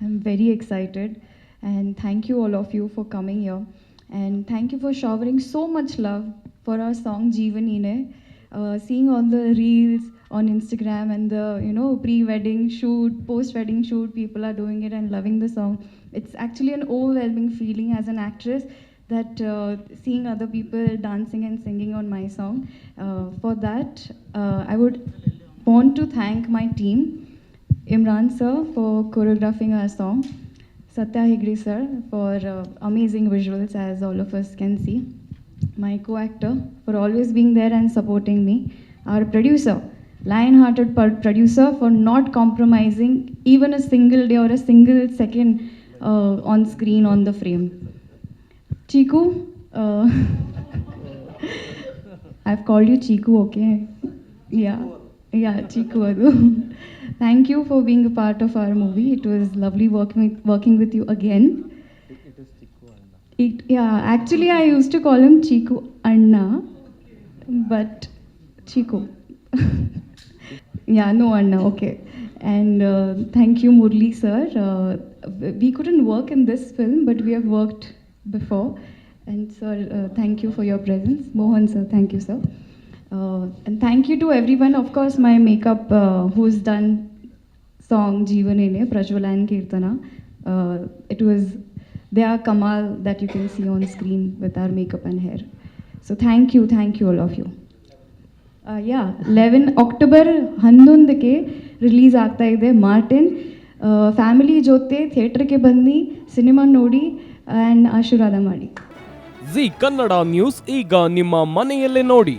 I'm very excited and thank you all of you for coming here and thank you for showering so much love for our song Jeevanine. Uh, seeing all the reels on Instagram and the you know pre-wedding shoot, post-wedding shoot, people are doing it and loving the song. It's actually an overwhelming feeling as an actress that uh, seeing other people dancing and singing on my song. Uh, for that, uh, I would want to thank my team Imran sir for choreographing our song, Satya Hegri sir for uh, amazing visuals as all of us can see, my co-actor for always being there and supporting me, our producer, lion-hearted producer for not compromising even a single day or a single second uh, on screen on the frame. Chiku, uh, I've called you Chiku, okay? Yeah, yeah, Chiku. Thank you for being a part of our movie. It was lovely working with, working with you again. It, yeah, actually I used to call him Chiku Anna, but Chiku. yeah, no Anna, okay. And uh, thank you Murli sir. Uh, we couldn't work in this film, but we have worked before. And sir, uh, thank you for your presence. Mohan sir, thank you sir. Uh, and thank you to everyone, of course, my makeup uh, who's done song Jeevanene, Prajwala and Kirtana. Uh, it was their Kamal that you can see on screen with our makeup and hair. So thank you, thank you all of you. Uh, yeah, 11 October October release release ide, Martin. Martin family ಜೊತೆ ಥಿಯೇಟ್ರಿಗೆ ಬನ್ನಿ cinema ನೋಡಿ and ಆಶೀರ್ವಾದ ಮಾಡಿ G Kannada News, ಈಗ ನಿಮ್ಮ ಮನೆಯಲ್ಲೇ Nodi